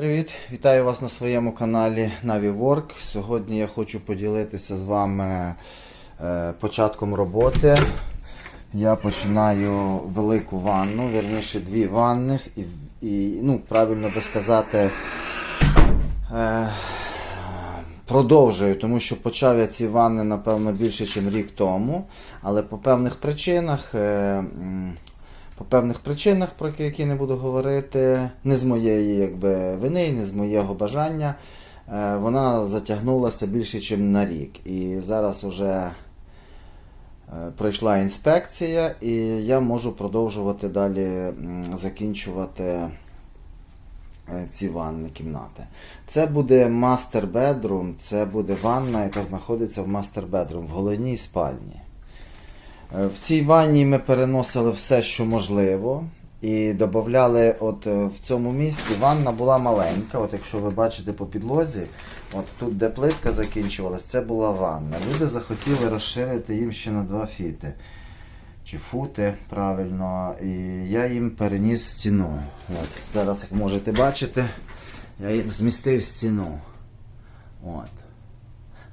Привіт, вітаю вас на своєму каналі NaviWork. Сьогодні я хочу поділитися з вами е, початком роботи. Я починаю велику ванну, вірніше дві ванних, і, і ну, правильно би сказати, е, продовжую, тому що почав я ці ванни, напевно, більше, ніж рік тому, але по певних причинах. По певних причинах, про які не буду говорити, не з моєї якби, вини, не з моєго бажання, е, вона затягнулася більше, ніж на рік. І зараз вже е, пройшла інспекція, і я можу продовжувати далі закінчувати е, ці ванні кімнати. Це буде мастер бедрум, це буде ванна, яка знаходиться в мастер бедрум, в головній спальні. Е, В цій ванні ми переносили все, що можливо. І додавали, от е, в цьому місці ванна була маленька. От якщо ви бачите по підлозі, от тут, де плитка закінчувалась, це була ванна. Люди захотіли розширити їм ще на 2 фіти. Чи фути, правильно. І я їм переніс стіну. От, зараз, як можете бачити, я їм змістив стіну. От.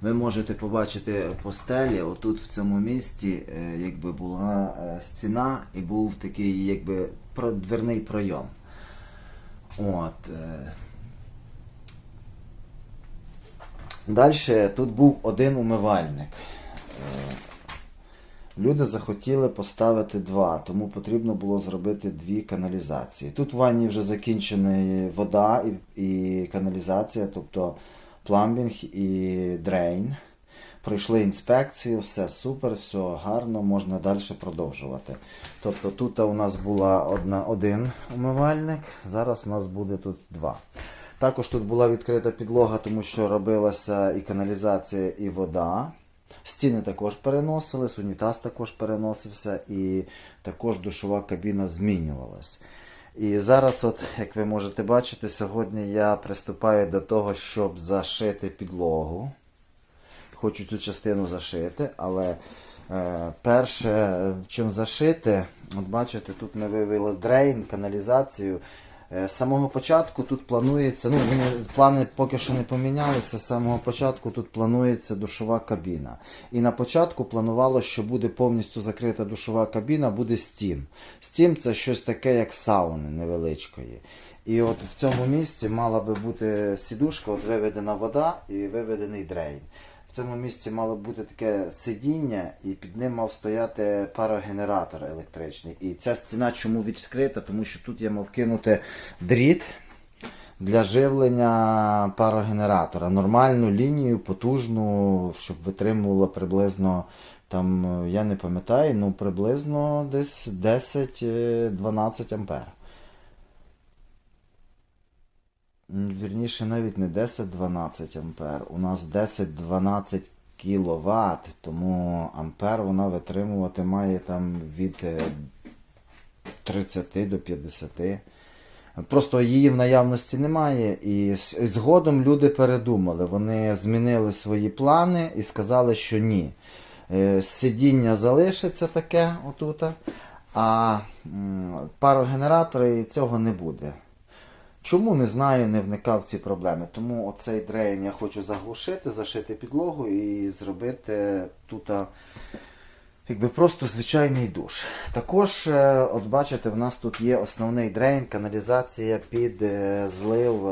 Ви можете побачити по стелі, отут в цьому місці, е, якби була е, стіна і був такий якби дверний пройом. От. е. Далі тут був один умивальник. Люди захотіли поставити два, тому потрібно було зробити дві каналізації. Тут в ванні вже закінчена вода і каналізація, тобто пламбінг і дрейн. Пройшли інспекцію, все супер, все гарно, можна далі продовжувати. Тобто тут у нас була одна, один умивальник, зараз у нас буде тут два. Також тут була відкрита підлога, тому що робилася і каналізація, і вода. Стіни також переносились, унітаз також переносився, і також душова кабіна змінювалась. І зараз, от, як ви можете бачити, сьогодні я приступаю до того, щоб зашити підлогу. Хочу цю частину зашити, але е, перше, чим зашити, от бачите, тут ми вивели дрейн, каналізацію. Е, З самого початку тут планується, ну плани поки що не помінялися. З самого початку тут планується душова кабіна. І на початку планувало, що буде повністю закрита душова кабіна, буде стім. Стім це щось таке, як сауни невеличкої. І от в цьому місці мала би бути сідушка, от виведена вода і виведений дрейн. Цьому місці мало бути таке сидіння, і під ним мав стояти парогенератор електричний. І ця стіна чому відкрита? Тому що тут я мав кинути дріт для живлення парогенератора. Нормальну лінію, потужну, щоб витримувало приблизно, там, е, я не пам'ятаю, ну приблизно десь 10-12 ампер. М, Вірніше, навіть не 10-12 ампер. У нас 10-12 кВт, тому ампер вона витримувати має там від е, 30 до 50. Просто її в наявності немає, і згодом люди передумали. Вони змінили свої плани і сказали, що ні. Е, Сидіння залишиться таке отут, а парогенератори цього не буде. Чому не знаю, не вникав в ці проблеми. Тому оцей дрейн я хочу заглушити, зашити підлогу і зробити тут якби просто звичайний душ. Також, е, от бачите, в нас тут є основний дрейн, каналізація під е, злив.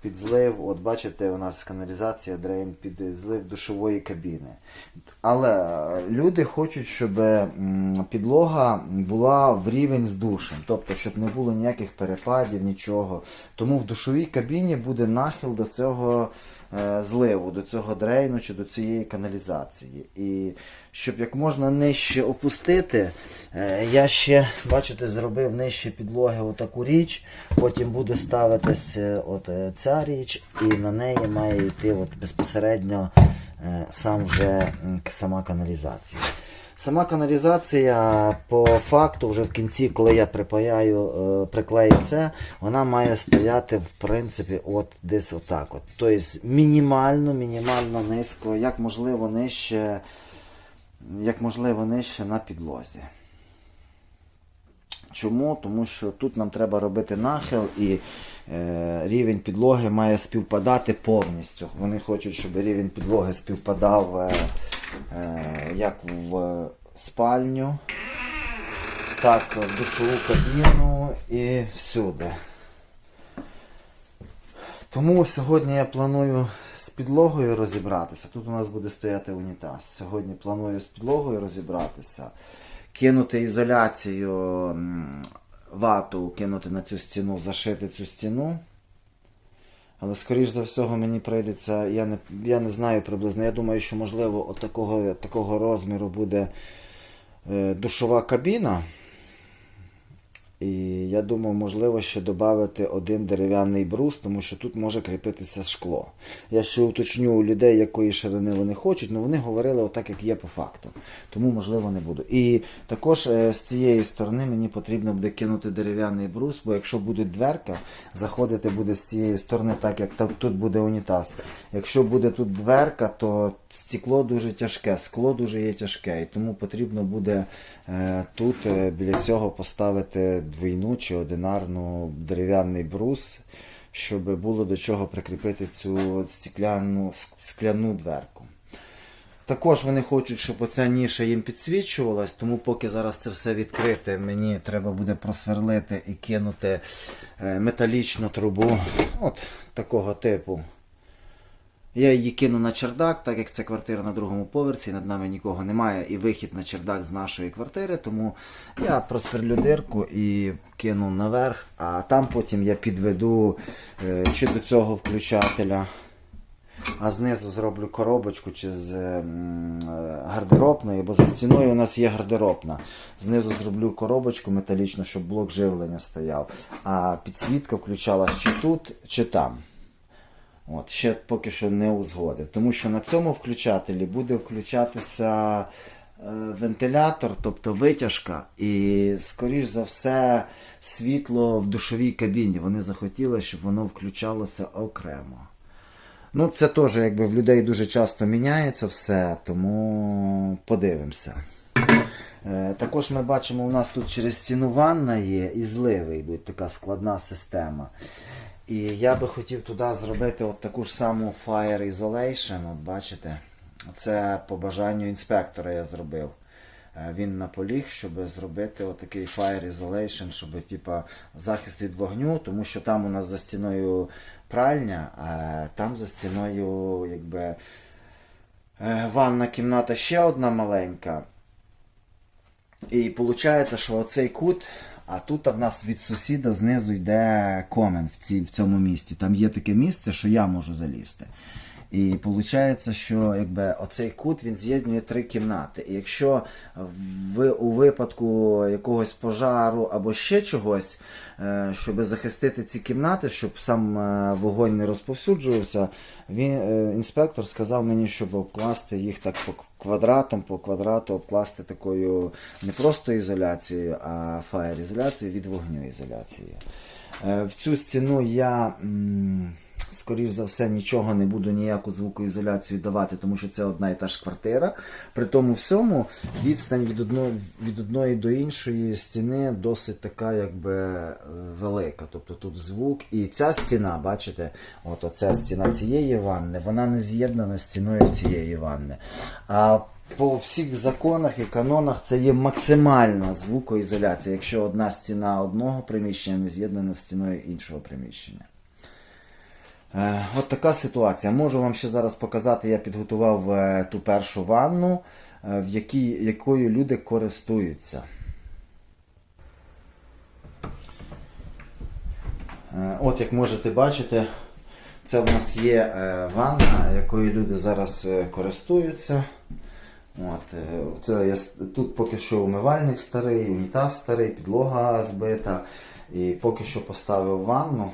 Під злив, от бачите, у нас каналізація дрейн під злив душової кабіни. Але е, люди хочуть, щоб підлога була в рівень з душем, тобто, щоб не було ніяких перепадів, нічого. Тому в душовій кабіні буде нахил до цього зливу, до цього дрейну чи до цієї каналізації. І щоб як можна нижче опустити, е, я ще, бачите, зробив нижче підлоги отаку річ, потім буде ставитись е, от е, ця річ, і на неї має йти от безпосередньо е, сам вже сама каналізація. Сама каналізація по факту, вже в кінці, коли я припаяю, е, приклею це, вона має стояти в принципі от десь отак. От. Тобто мінімально, мінімально низько, як можливо нижче, як можливо нижче на підлозі. Чому? Тому що тут нам треба робити нахил і е, рівень підлоги має співпадати повністю. Вони хочуть, щоб рівень підлоги співпадав е, е, як в спальню, так в душову кабіну і всюди. Тому сьогодні я планую з підлогою розібратися. Тут у нас буде стояти унітаз. Сьогодні планую з підлогою розібратися, кинути ізоляцію, вату, кинути на цю стіну, зашити цю стіну. Але, скоріш за всього, мені прийдеться, я не, я не знаю приблизно. Я думаю, що можливо от такого, такого розміру буде е, душова кабіна. І я думаю, можливо, ще додати один дерев'яний брус, тому що тут може кріпитися шкло. Я ще уточню у людей, якої ширини вони хочуть, але вони говорили отак, як є по факту. Тому, можливо, не буду. І також е, з цієї сторони мені потрібно буде кинути дерев'яний брус, бо якщо буде дверка, заходити буде з цієї сторони, так як тут буде унітаз. Якщо буде тут дверка, то стекло дуже тяжке, скло дуже є тяжке, і тому потрібно буде е, тут е, біля цього поставити двійну чи одинарну дерев'яний брус, щоб було до чого прикріпити цю стекляну, скляну дверку. Також вони хочуть, щоб оця ніша їм підсвічувалась, тому поки зараз це все відкрите, мені треба буде просверлити і кинути е, металічну трубу от такого типу. Я її кину на чердак, так як це квартира на другому поверсі, над нами нікого немає, і вихід на чердак з нашої квартири, тому я просверлю дирку і кину наверх, а там потім я підведу е, чи до цього включателя, а знизу зроблю коробочку чи з е, гардеробної, бо за стіною у нас є гардеробна. Знизу зроблю коробочку металічну, щоб блок живлення стояв, а підсвітка включалась чи тут, чи там. От, ще поки що не узгодив. Тому що на цьому включателі буде включатися е, вентилятор, тобто витяжка, і, скоріш за все, світло в душовій кабіні. Вони захотіли, щоб воно включалося окремо. Ну, це теж якби в людей дуже часто міняється все, тому подивимося. Е, Також ми бачимо, у нас тут через стіну ванна є і зливи йдуть, така складна система. І я би хотів туди зробити от таку ж саму Fire Isolation, от бачите. Це по бажанню інспектора я зробив. Е, Він наполіг, щоб зробити отакий Fire Isolation, щоб типа, захист від вогню, тому що там у нас за стіною пральня, а там за стіною якби, е, ванна кімната ще одна маленька. І виходить, що оцей кут, а тут в нас від сусіда знизу йде комен в, ці, в цьому місці. Там є таке місце, що я можу залізти. І виходить, що якби, оцей кут він з'єднує три кімнати. І якщо в, у випадку якогось пожару або ще чогось, е, щоб захистити ці кімнати, щоб сам е, вогонь не розповсюджувався, він, е, інспектор сказав мені, щоб обкласти їх так по квадратам, по квадрату обкласти такою не просто ізоляцією, а фаєр ізоляцією від вогню ізоляцією. В цю стіну я, скоріш за все, нічого не буду ніяку звукоізоляцію давати, тому що це одна і та ж квартира. При тому всьому відстань від одної, від одної до іншої стіни досить така, якби е, велика. Тобто тут звук. І ця стіна, бачите, от оця стіна цієї ванни, вона не з'єднана з стіною цієї ванни. А по всіх законах і канонах це є максимальна звукоізоляція, якщо одна стіна одного приміщення не з'єднана з стіною іншого приміщення. Е, от така ситуація. Можу вам ще зараз показати, я підготував е, ту першу ванну, е, в якій, якою люди користуються. От як можете бачити, це в нас є ванна, якою люди зараз користуються. От, це я, тут поки що умивальник старий, унітаз старий, підлога збита. І поки що поставив ванну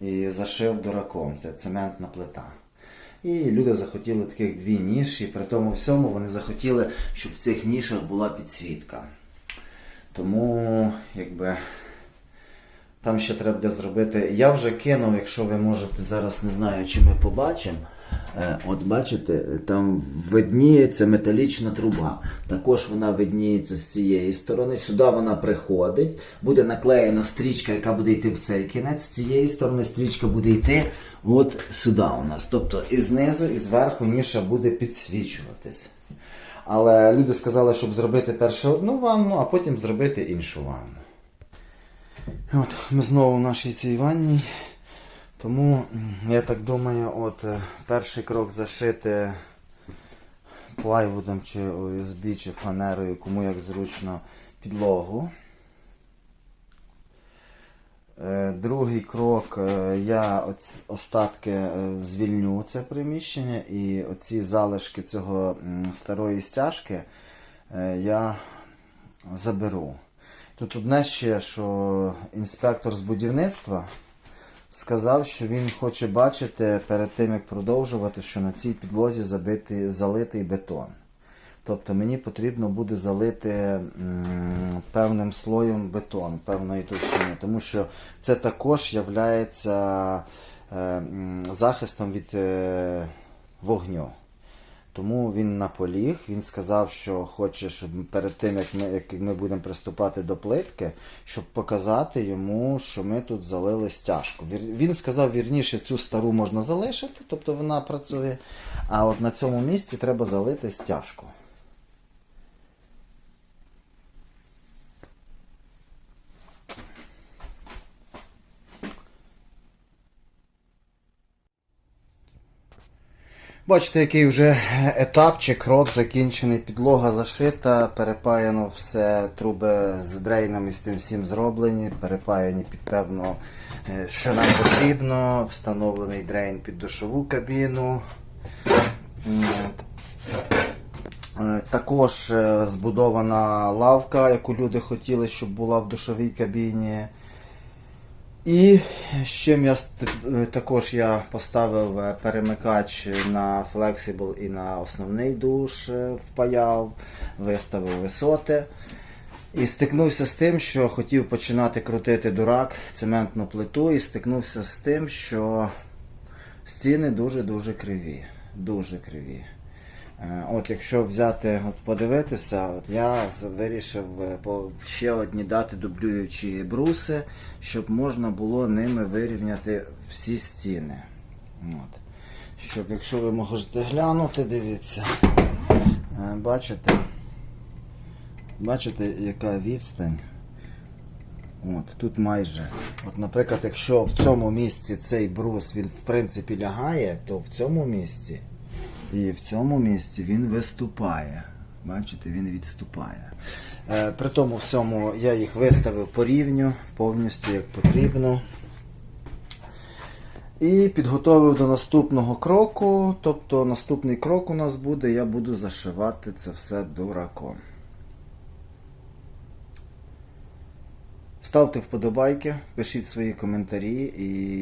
і зашив дураком. Це цементна плита. І люди захотіли таких дві ніші, при тому всьому вони захотіли, щоб в цих нішах була підсвітка. Тому, якби. Там ще треба буде зробити. Я вже кинув, якщо ви можете зараз, не знаю, чи ми побачимо. Е, От бачите, там видніється металічна труба. Також вона видніється з цієї сторони. Сюди вона приходить, буде наклеєна стрічка, яка буде йти в цей кінець. З цієї сторони стрічка буде йти от сюди у нас. Тобто і знизу, і зверху ніша буде підсвічуватись. Але люди сказали, щоб зробити першу одну ванну, а потім зробити іншу ванну. От, ми знову в нашій цій ванні. Тому я так думаю, от е, перший крок зашити плайвудом чи ОСБ, чи фанерою, кому як зручно підлогу. Е, Другий крок, е, я остатки звільню це приміщення і оці залишки цього старої стяжки я заберу. Тут одне ще, що інспектор з будівництва сказав, що він хоче бачити перед тим, як продовжувати, що на цій підлозі забити, залитий бетон. Тобто мені потрібно буде залити м, певним слоєм бетон певної товщини, тому що це також є захистом від е, вогню. Тому він наполіг, він сказав, що хоче, щоб перед тим, як ми, як ми будемо приступати до плитки, щоб показати йому, що ми тут залили стяжку. Він сказав, вірніше, цю стару можна залишити, тобто вона працює, а от на цьому місці треба залити стяжку. Бачите, який вже етап чи крок закінчений. Підлога зашита, перепаяно все, труби з дрейнами з тим всім зроблені, перепаяні під певно, е, що нам потрібно. Встановлений дрейн під душову кабіну. Е, Також е, збудована лавка, яку люди хотіли, щоб була в душовій кабіні. І чим я також я поставив е, перемикач на Flexible і на основний душ е, впаяв, виставив висоти. І стикнувся з тим, що хотів починати крутити дурак, цементну плиту, і стикнувся з тим, що стіни дуже-дуже криві. Дуже криві. Е, От якщо взяти, от подивитися, от я вирішив е, ще одні дати дублюючі бруси, щоб можна було ними вирівняти всі стіни. От. Щоб, якщо ви можете глянути, дивіться. Е, Бачите? Бачите, яка відстань? От, тут майже. От, наприклад, якщо в цьому місці цей брус він в принципі лягає, то в цьому місці і в цьому місці він виступає. Бачите, він відступає. Е, при тому всьому я їх виставив по рівню, повністю як потрібно. І підготовив до наступного кроку. Тобто наступний крок у нас буде, я буду зашивати це все дураком. Ставте вподобайки, пишіть свої коментарі і